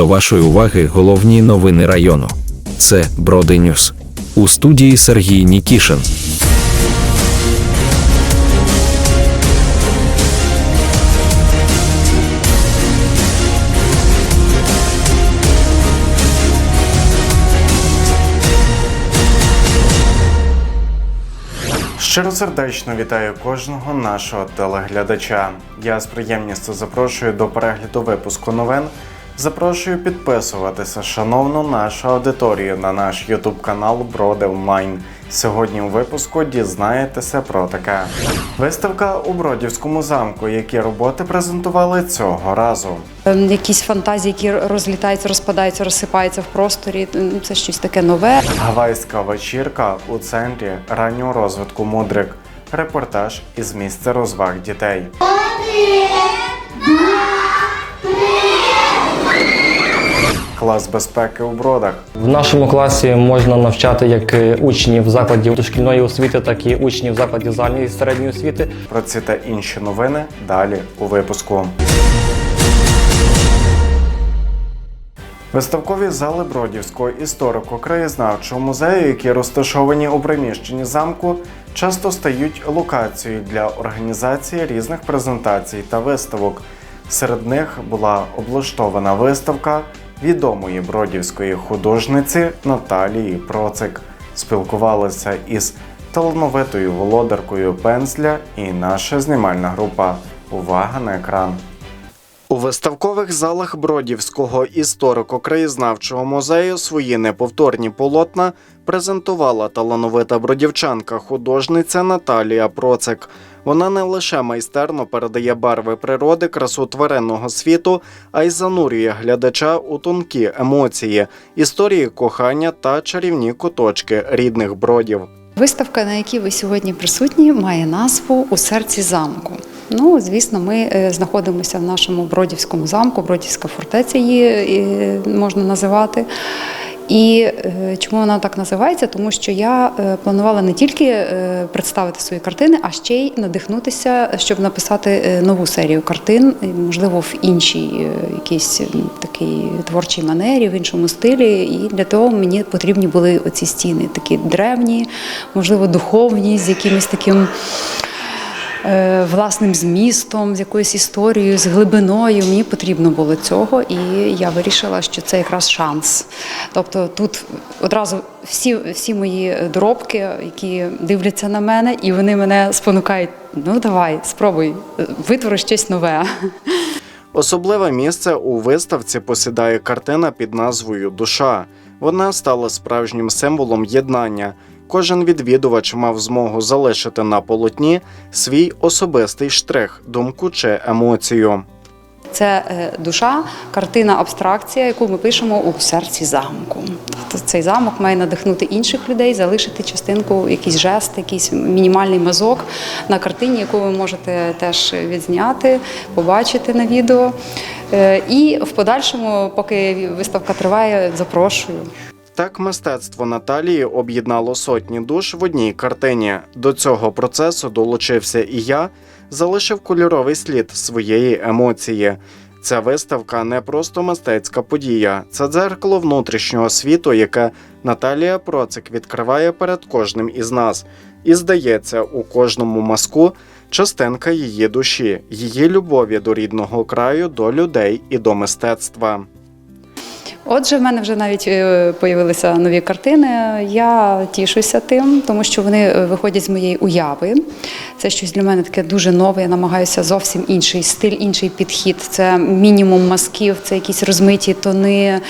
До вашої уваги головні новини району. Це Броди Ньюс. У студії Сергій Нікішин. Щиросердечно вітаю кожного нашого телеглядача. Я з приємністю запрошую до перегляду випуску новин. Запрошую підписуватися, шановну нашу аудиторію, на наш ютуб канал Броди Онлайн. Сьогодні у випуску дізнаєтеся про таке. Виставка у Бродівському замку. Які роботи презентували цього разу? Ем, Якісь фантазії, які розлітаються, розпадаються, розсипаються в просторі. Це щось таке нове. Гавайська вечірка у центрі раннього розвитку мудрик. Репортаж із місця розваг дітей. Клас безпеки у бродах. В нашому класі можна навчати як е, учнів закладів дошкільної освіти, так і учнів закладів загальної середньої освіти. Про ці та інші новини далі у випуску. Виставкові зали Бродівського історико-краєзнавчого музею, які розташовані у приміщенні замку, часто стають локацією для організації різних презентацій та виставок. Серед них була облаштована виставка відомої бродівської художниці Наталії Процик. Спілкувалися із талановитою володаркою пензля і наша знімальна група. Увага на екран! У виставкових залах Бродівського історико-краєзнавчого музею свої неповторні полотна презентувала талановита бродівчанка художниця Наталія Процик. Вона не лише майстерно передає барви природи, красу тваринного світу, а й занурює глядача у тонкі емоції, історії кохання та чарівні куточки рідних бродів. Виставка, на якій ви сьогодні присутні, має назву у серці замку. Ну, звісно, ми е, знаходимося в нашому Бродівському замку, Бродівська фортеця її е, можна називати. І е, чому вона так називається? Тому що я е, планувала не тільки е, представити свої картини, а ще й надихнутися, щоб написати нову серію картин, можливо, в іншій якійсь такій творчій манері, в іншому стилі. І для того мені потрібні були оці стіни, такі древні, можливо, духовні, з якимось таким власним змістом, з якоюсь історією, з глибиною. Мені потрібно було цього, і я вирішила, що це якраз шанс. Тобто тут одразу всі, всі мої доробки, які дивляться на мене, і вони мене спонукають. Ну давай, спробуй, е, витвори щось нове. Особливе місце у виставці посідає картина під назвою Душа. Вона стала справжнім символом єднання. Кожен відвідувач мав змогу залишити на полотні свій особистий штрих, думку чи емоцію. Це е, душа, картина, абстракція, яку ми пишемо у серці замку. Тобто цей замок має надихнути інших людей, залишити частинку, якийсь жест, якийсь мінімальний мазок на картині, яку ви можете теж відзняти, побачити на відео. Е, І в подальшому, поки виставка триває, запрошую. Так мистецтво Наталії об'єднало сотні душ в одній картині. До цього процесу долучився і я, залишив кольоровий слід своєї емоції. Ця виставка не просто мистецька подія, це дзеркало внутрішнього світу, яке Наталія Процик відкриває перед кожним із нас. І здається, у кожному мазку частинка її душі, її любові до рідного краю, до людей і до мистецтва. Отже, в мене вже навіть е, появилися нові картини. Я тішуся тим, тому що вони е, виходять з моєї уяви. Це щось для мене таке дуже нове. Я намагаюся зовсім інший стиль, інший підхід. Це мінімум мазків, це якісь розмиті тони,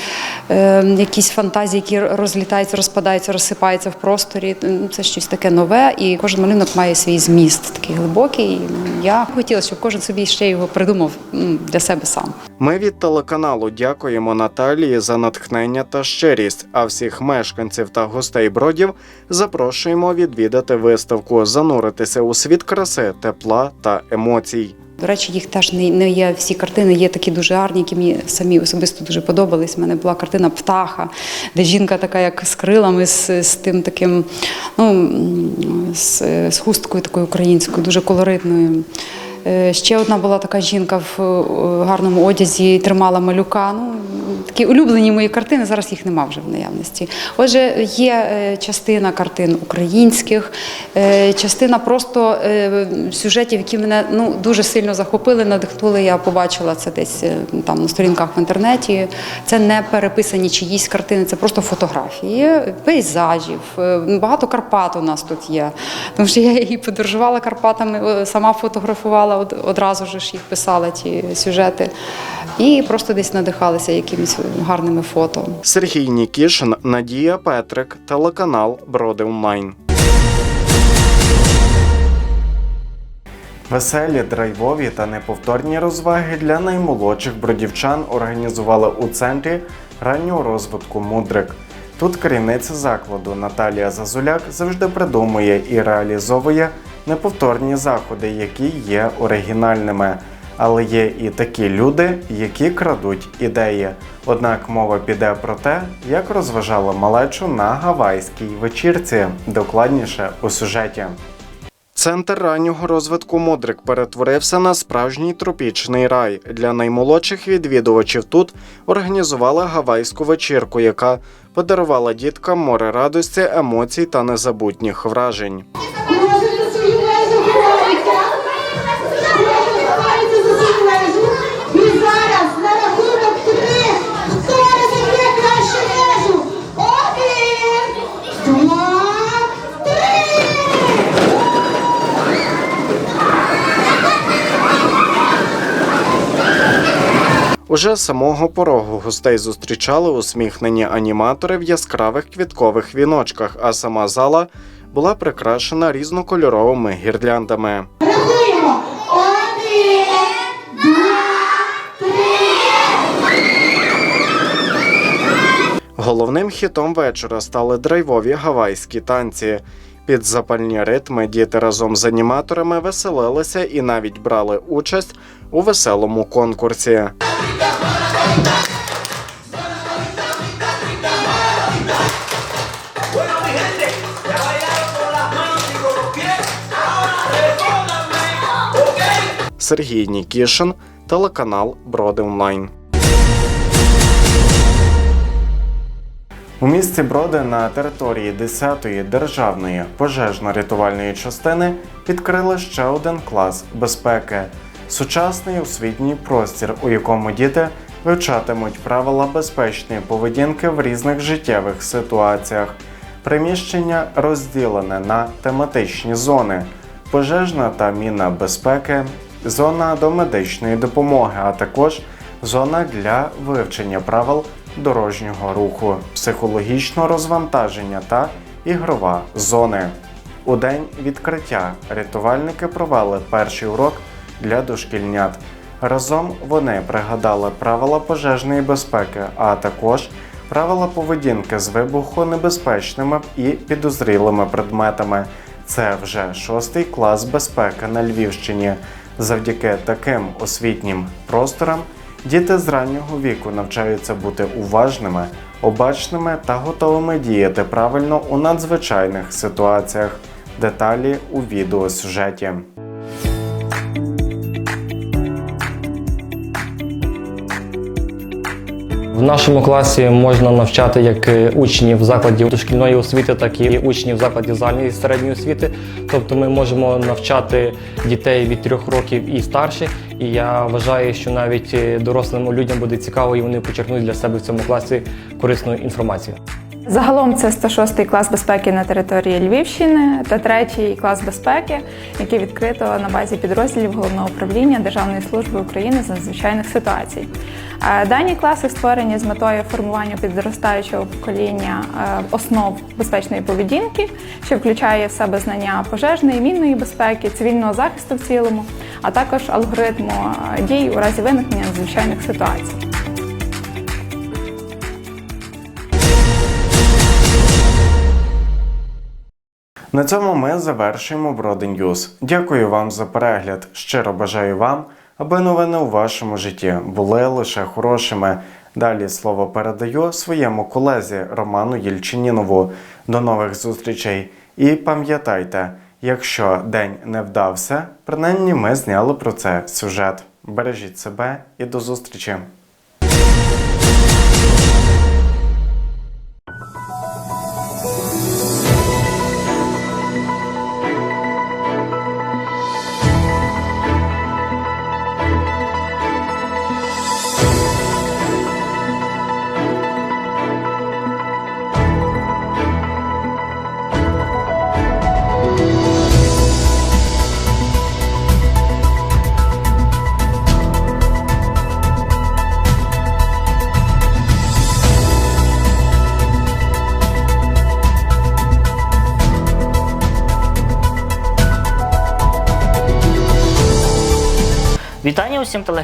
е, якісь фантазії, які розлітаються, розпадаються, розсипаються в просторі. Це щось таке нове, і кожен малюнок має свій зміст, такий глибокий. Я хотіла, щоб кожен собі ще його придумав для себе сам. Ми від телеканалу дякуємо Наталії за натхнення та щирість. А всіх мешканців та гостей бродів запрошуємо відвідати виставку, зануритися у світ краси, тепла та емоцій. До речі, їх теж не, є всі картини, є такі дуже гарні, які мені самі особисто дуже подобались. У мене була картина Птаха, де жінка така, як з крилами, з, з тим таким, ну, з, з хусткою такою українською, дуже колоритною. Е, Ще одна була така жінка в е, гарному одязі, тримала малюка. Ну, такі улюблені мої картини, зараз їх нема вже в наявності. Отже, є е, частина картин українських, частина просто сюжетів, які мене ну, дуже сильно захопили, надихнули. Я побачила це десь там на сторінках в інтернеті. Це не переписані чиїсь картини, це просто фотографії, пейзажів. Багато Карпат у нас тут є. Тому що я і подорожувала Карпатами, сама фотографувала, од- одразу ж їх писала ті сюжети. І просто десь надихалася якимись гарними фото. Сергій Нікішин, Надія Петрик, телеканал Броди Онлайн. Веселі, драйвові та неповторні розваги для наймолодших бродівчан організували у центрі раннього розвитку Мудрик. Тут керівниця закладу Наталія Зазуляк завжди придумує і реалізовує неповторні заходи, які є оригінальними. Але є і такі люди, які крадуть ідеї. Однак мова піде про те, як розважали малечу на гавайській вечірці. Докладніше у сюжеті. Центр раннього розвитку Мудрик перетворився на справжній тропічний рай. Для наймолодших відвідувачів тут організували гавайську вечірку, яка подарувала діткам море радості, емоцій та незабутніх вражень. Уже з самого порогу гостей зустрічали усміхнені аніматори в яскравих квіткових віночках, а сама зала була прикрашена різнокольоровими гірляндами. Рахуємо. Один, два, три. Головним хітом вечора стали драйвові гавайські танці. Під запальні ритми діти разом з аніматорами веселилися і навіть брали участь у веселому конкурсі. Сергій Нікішин, телеканал Броди Онлайн. У місті Броди на території 10-ї державної пожежно-рятувальної частини відкрили ще один клас безпеки сучасний освітній простір, у якому діти вивчатимуть правила безпечної поведінки в різних життєвих ситуаціях. Приміщення розділене на тематичні зони: пожежна та мінна безпеки, зона до медичної допомоги, а також зона для вивчення правил дорожнього руху, психологічного розвантаження та ігрова зони. У день відкриття рятувальники провели перший урок для дошкільнят. Разом вони пригадали правила пожежної безпеки, а також правила поведінки з вибухонебезпечними і підозрілими предметами. Це вже шостий клас безпеки на Львівщині. Завдяки таким освітнім просторам діти з раннього віку навчаються бути уважними, обачними та готовими діяти правильно у надзвичайних ситуаціях. Деталі у відеосюжеті. В нашому класі можна навчати як е, учнів закладів дошкільної освіти, так і учнів закладів загальної середньої освіти. Тобто ми можемо навчати дітей від трьох років і старше. І я вважаю, що навіть е, дорослим людям буде цікаво, і вони почерпнуть для себе в цьому класі корисну інформацію. Загалом це 106-й клас безпеки на території Львівщини та третій клас безпеки, який відкрито на базі підрозділів головного управління Державної служби України з надзвичайних ситуацій. Е, Дані класи створені з метою формування підростаючого покоління е, основ безпечної поведінки, що включає в себе знання пожежної, мінної безпеки, цивільного захисту в цілому, а також алгоритму е, дій у разі виникнення надзвичайних ситуацій. На цьому ми завершуємо Броди Ньюз. Дякую вам за перегляд. Щиро бажаю вам, аби новини у вашому житті були лише хорошими. Далі слово передаю своєму колезі Роману Єльчинінову. До нових зустрічей. І пам'ятайте, Якщо день не вдався, принаймні ми зняли про це сюжет. Бережіть себе і до зустрічі!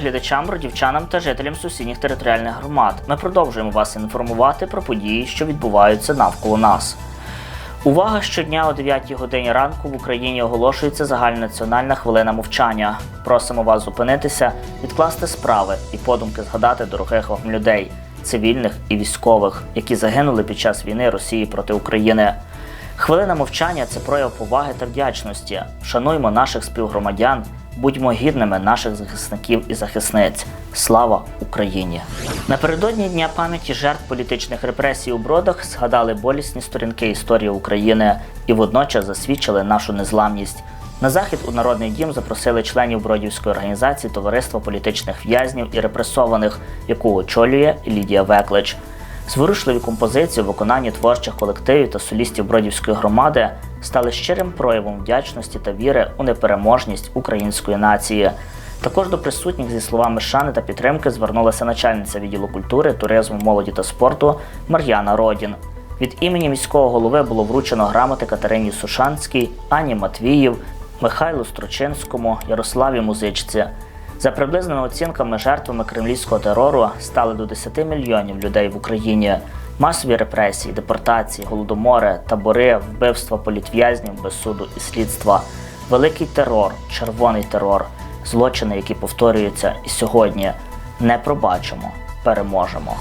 Телеглядачам, бродівчанам та жителям сусідніх територіальних громад. Ми продовжуємо вас інформувати про події, що відбуваються навколо нас. Увага щодня о 9 годині ранку в Україні оголошується загальнонаціональна хвилина мовчання. Просимо вас зупинитися, відкласти справи і подумки згадати дорогих вам людей, цивільних і військових, які загинули під час війни Росії проти України. Хвилина мовчання це прояв поваги та вдячності. Шануймо наших співгромадян, будьмо гідними наших захисників і захисниць. Слава Україні! Напередодні Дня пам'яті жертв політичних репресій у бродах згадали болісні сторінки історії України і водночас засвідчили нашу незламність. На захід у Народний дім запросили членів Бродівської організації Товариства політичних в'язнів і репресованих, яку очолює Лідія Веклич. Зворушливі композиції у виконанні творчих колективів та солістів Бродівської громади стали щирим проявом вдячності та віри у непереможність української нації. Також до присутніх зі словами шани та підтримки звернулася начальниця відділу культури, туризму, молоді та спорту Мар'яна Родін. Від імені міського голови було вручено грамоти Катерині Сушанській, Ані Матвіїв, Михайлу Строчинському, Ярославі Музичці. За приблизними оцінками, жертвами кремлівського терору стали до 10 мільйонів людей в Україні. Масові репресії, депортації, голодомори, табори, вбивства політв'язнів без суду і слідства, великий терор, червоний терор, злочини, які повторюються і сьогодні. Не пробачимо, переможемо.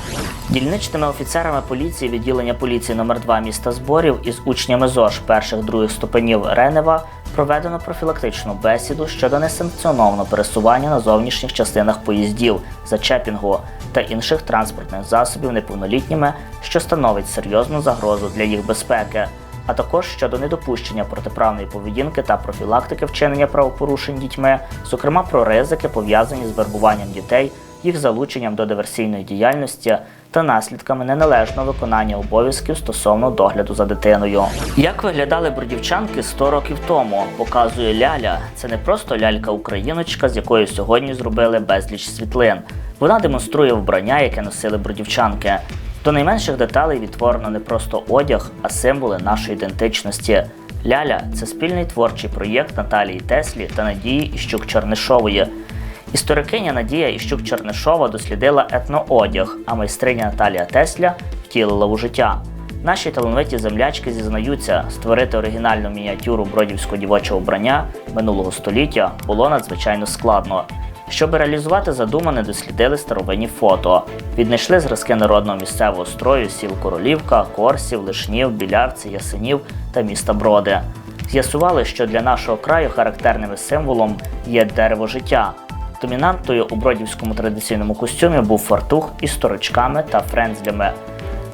Дільничними офіцерами поліції відділення поліції номер 2 міста зборів із учнями ЗОЖ перших других ступенів Ренева проведено профілактичну бесіду щодо несанкціонованого пересування на зовнішніх частинах поїздів, зачепінгу та інших транспортних засобів неповнолітніми, що становить серйозну загрозу для їх безпеки, а також щодо недопущення протиправної поведінки та профілактики вчинення правопорушень дітьми, зокрема про ризики, пов'язані з вербуванням дітей, їх залученням до диверсійної діяльності та наслідками неналежного виконання обов'язків стосовно догляду за дитиною. Як виглядали бродівчанки 100 років тому, показує Ляля. Це не просто лялька-україночка, з якою сьогодні зробили безліч світлин. Вона демонструє вбрання, яке носили бродівчанки. До найменших деталей відтворено не просто одяг, а символи нашої ідентичності. Ляля це спільний творчий проєкт Наталії Теслі та Надії Іщук Чернишової. Історикиня Надія Іщук Чернишова дослідила етноодяг, а майстриня Наталія Тесля втілила у життя. Наші талановиті землячки зізнаються, створити оригінальну мініатюру бродівського дівочого вбрання минулого століття було надзвичайно складно. Щоб реалізувати задумане, дослідили старовинні фото. Віднайшли зразки народного місцевого строю сіл Королівка, Корсів, Лишнів, Білявці, Ясенів та міста Броди. З'ясували, що для нашого краю характерним символом є дерево життя. Домінантою у бродівському традиційному костюмі був фартух із сторочками та френзлями.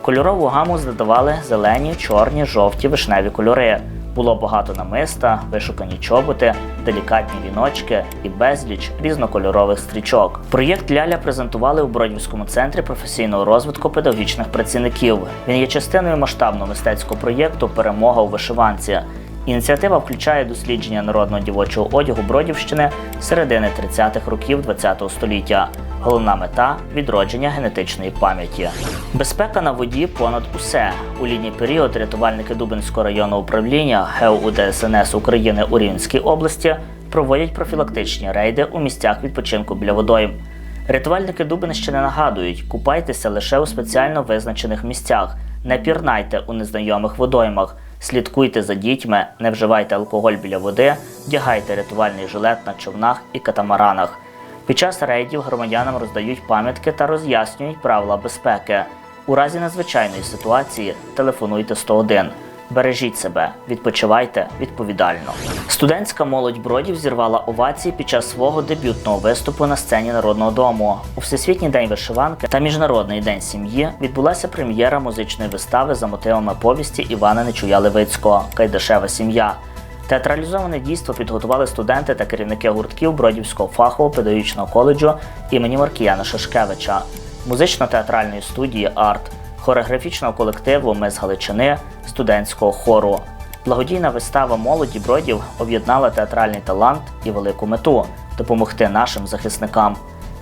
Кольорову гаму задавали зелені, чорні, жовті, вишневі кольори. Було багато намиста, вишукані чоботи, делікатні віночки і безліч різнокольорових стрічок. Проєкт Ляля презентували у Бродівському центрі професійного розвитку педагогічних працівників. Він є частиною масштабного мистецького проєкту Перемога у вишиванці. Ініціатива включає дослідження народного дівочого одягу Бродівщини середини 30-х років ХХ століття. Головна мета відродження генетичної пам'яті. Безпека на воді понад усе. У літній період рятувальники Дубинського районного управління ГУ ДСНС України у Рівненській області проводять профілактичні рейди у місцях відпочинку біля водойм. Рятувальники Дубинщини нагадують, купайтеся лише у спеціально визначених місцях, не пірнайте у незнайомих водоймах, слідкуйте за дітьми, не вживайте алкоголь біля води, вдягайте рятувальний жилет на човнах і катамаранах. Під час рейдів громадянам роздають пам'ятки та роз'яснюють правила безпеки. У разі надзвичайної ситуації телефонуйте 101. Бережіть себе, відпочивайте відповідально. Студентська молодь бродів зірвала овації під час свого дебютного виступу на сцені Народного дому. У Всесвітній день вишиванки та Міжнародний день сім'ї відбулася прем'єра музичної вистави за мотивами повісті Івана Нечуя Левицького Кайдашева сім'я. Театралізоване дійство підготували студенти та керівники гуртків Бродівського фахового педагогічного коледжу імені Маркіяна Шашкевича, музично-театральної студії Арт, хореографічного колективу Ми з Галичини, студентського хору. Благодійна вистава молоді бродів об'єднала театральний талант і велику мету допомогти нашим захисникам.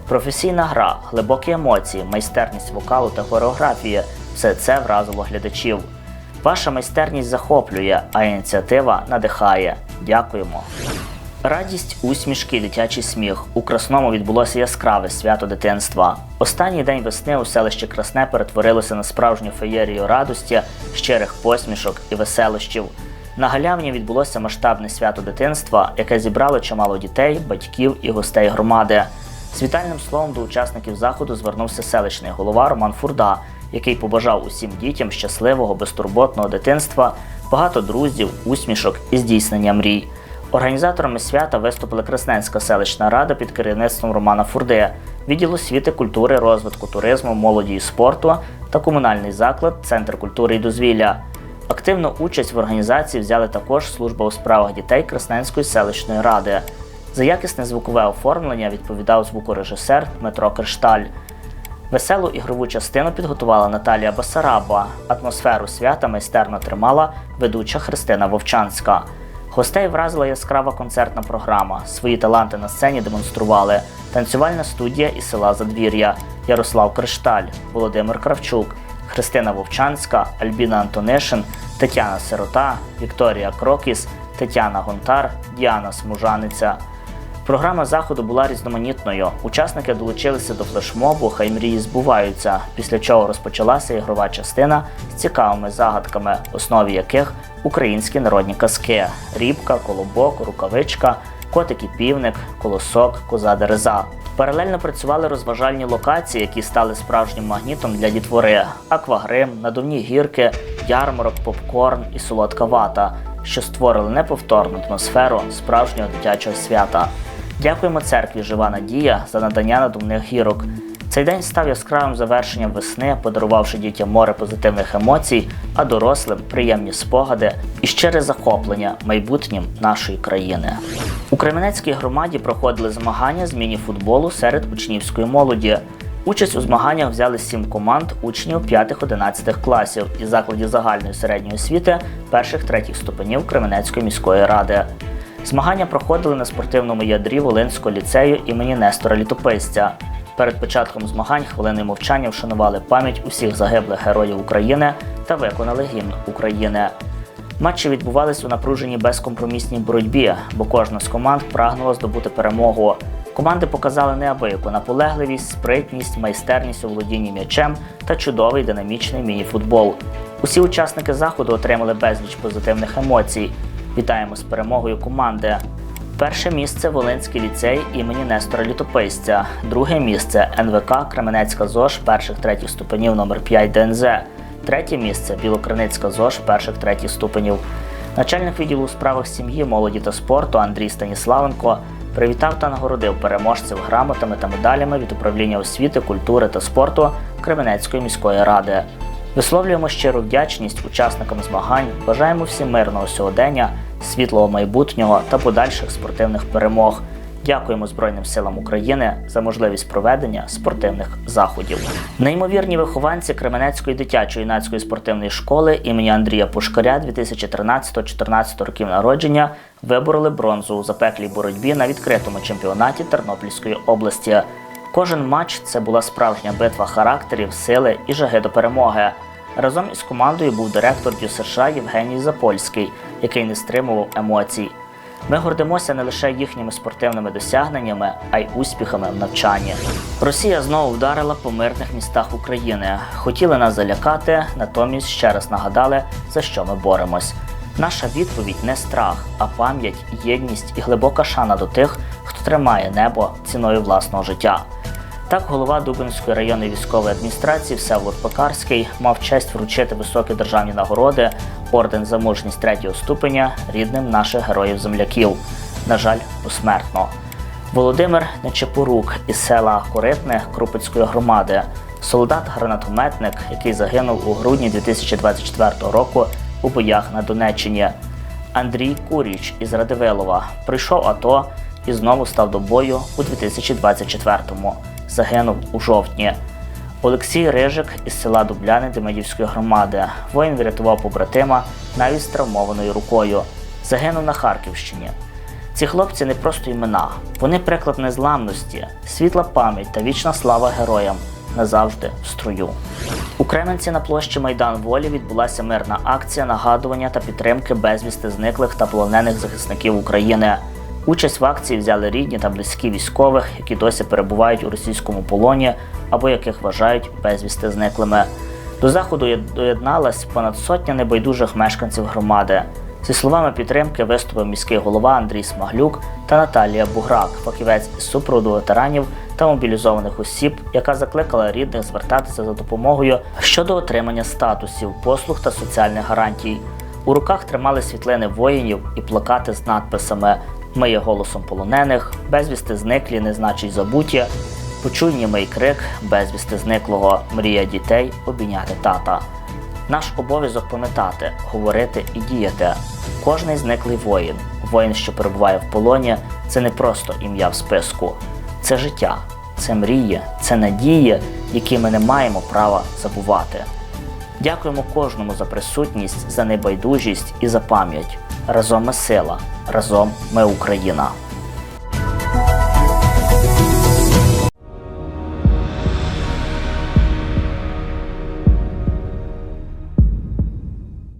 Професійна гра, глибокі емоції, майстерність вокалу та хореографії все це вразило глядачів. Ваша майстерність захоплює, а ініціатива надихає. Дякуємо. Радість, усмішки, дитячий сміх. У Красному відбулося яскраве свято дитинства. Останній день весни у селищі Красне перетворилося на справжню феєрію радості, щирих посмішок і веселощів. На галявні відбулося масштабне свято дитинства, яке зібрало чимало дітей, батьків і гостей громади. З вітальним словом до учасників заходу звернувся селищний голова Роман Фурда, який побажав усім дітям щасливого, безтурботного дитинства, багато друзів, усмішок і здійснення мрій. Організаторами свята виступили Красненська селищна рада під керівництвом Романа Фурди, відділ освіти, культури, розвитку туризму, молоді і спорту та комунальний заклад Центр культури і дозвілля. Активну участь в організації взяли також служба у справах дітей Красненської селищної ради. За якісне звукове оформлення відповідав звукорежисер Дмитро Кришталь. Веселу ігрову частину підготувала Наталія Басараба. Атмосферу свята майстерно тримала ведуча Христина Вовчанська. Гостей вразила яскрава концертна програма. Свої таланти на сцені демонстрували танцювальна студія із села Задвір'я, Ярослав Кришталь, Володимир Кравчук, Христина Вовчанська, Альбіна Антонишин, Тетяна Сирота, Вікторія Крокіс, Тетяна Гонтар, Діана Смужаниця. Програма заходу була різноманітною. Учасники долучилися до флешмобу Хай мрії збуваються, після чого розпочалася ігрова частина з цікавими загадками, основі яких українські народні казки: рібка, колобок, рукавичка, котик і півник, колосок, коза дереза. Паралельно працювали розважальні локації, які стали справжнім магнітом для дітвори: аквагрим, надувні гірки, ярмарок, попкорн і солодка вата, що створили неповторну атмосферу справжнього дитячого свята. Дякуємо церкві Жива Надія за надання надувних гірок. Цей день став яскравим завершенням весни, подарувавши дітям море позитивних емоцій, а дорослим приємні спогади і щире захоплення майбутнім нашої країни. У Кременецькій громаді проходили змагання з міні-футболу серед учнівської молоді. Участь у змаганнях взяли сім команд учнів 5-11 класів із закладів загальної середньої освіти перших-третіх ступенів Кременецької міської ради. Змагання проходили на спортивному ядрі Волинського ліцею імені Нестора Літописця. Перед початком змагань хвилини мовчання вшанували пам'ять усіх загиблих героїв України та виконали гімн України. Матчі відбувались у напруженій безкомпромісній боротьбі, бо кожна з команд прагнула здобути перемогу. Команди показали неабияку наполегливість, спритність, майстерність у володінні м'ячем та чудовий динамічний міні-футбол. Усі учасники заходу отримали безліч позитивних емоцій. Вітаємо з перемогою команди. Перше місце Волинський ліцей імені Нестора Літописця. Друге місце НВК Кременецька ЗОЖ перших третіх ступенів номер 5 ДНЗ. Третє місце Білокриницька ЗОЖ перших третіх ступенів. Начальник відділу у справах сім'ї, молоді та спорту Андрій Станіславенко привітав та нагородив переможців грамотами та медалями від управління освіти, культури та спорту Кременецької міської ради. Висловлюємо щиру вдячність учасникам змагань, бажаємо всім мирного сьогодення, світлого майбутнього та подальших спортивних перемог. Дякуємо Збройним силам України за можливість проведення спортивних заходів. Неймовірні вихованці Кременецької дитячо-юнацької спортивної школи імені Андрія Пушкаря 2013-14 років народження вибороли бронзу у запеклій боротьбі на відкритому чемпіонаті Тернопільської області. Кожен матч це була справжня битва характерів, сили і жаги до перемоги. Разом із командою був директор ДЮСШ Євгеній Запольський, який не стримував емоцій. Ми гордимося не лише їхніми спортивними досягненнями, а й успіхами в навчанні. Росія знову вдарила по мирних містах України. Хотіли нас залякати, натомість ще раз нагадали, за що ми боремось. Наша відповідь не страх, а пам'ять, єдність і глибока шана до тих, хто тримає небо ціною власного життя. Так, голова Дубинської районної військової адміністрації Всеволод Пекарський мав честь вручити високі державні нагороди орден за мужність третього ступеня рідним наших героїв-земляків. На жаль, посмертно. Володимир Нечепорук із села Коритне Крупицької громади, солдат-гранатометник, який загинув у грудні 2024 року у боях на Донеччині. Андрій Куріч із Радивилова прийшов АТО і знову став до бою у 2024-му. Загинув у жовтні. Олексій Рижик із села Дубляни Демидівської громади. Воїн врятував побратима навіть з травмованою рукою. Загинув на Харківщині. Ці хлопці не просто імена, вони приклад незламності, світла пам'ять та вічна слава героям назавжди в строю. У Кременці на площі Майдан Волі відбулася мирна акція нагадування та підтримки безвісти зниклих та полонених захисників України. Участь в акції взяли рідні та близькі військових, які досі перебувають у російському полоні або яких вважають безвісти зниклими. До заходу доєдналась понад сотня небайдужих мешканців громади. Зі словами підтримки виступив міський голова Андрій Смаглюк та Наталія Буграк, фахівець із супроводу ветеранів та мобілізованих осіб, яка закликала рідних звертатися за допомогою щодо отримання статусів, послуг та соціальних гарантій. У руках тримали світлини воїнів і плакати з надписами Ми є голосом полонених, безвісти зниклі, не значить забуті. Почуй німий крик безвісти зниклого, мрія дітей обійняти тата. Наш обов'язок пам'ятати, говорити і діяти. Кожний зниклий воїн, воїн, що перебуває в полоні, це не просто ім'я в списку, це життя, це мрії, це надії, які ми не маємо права забувати. Дякуємо кожному за присутність, за небайдужість і за пам'ять. Разом ми сила, разом ми Україна.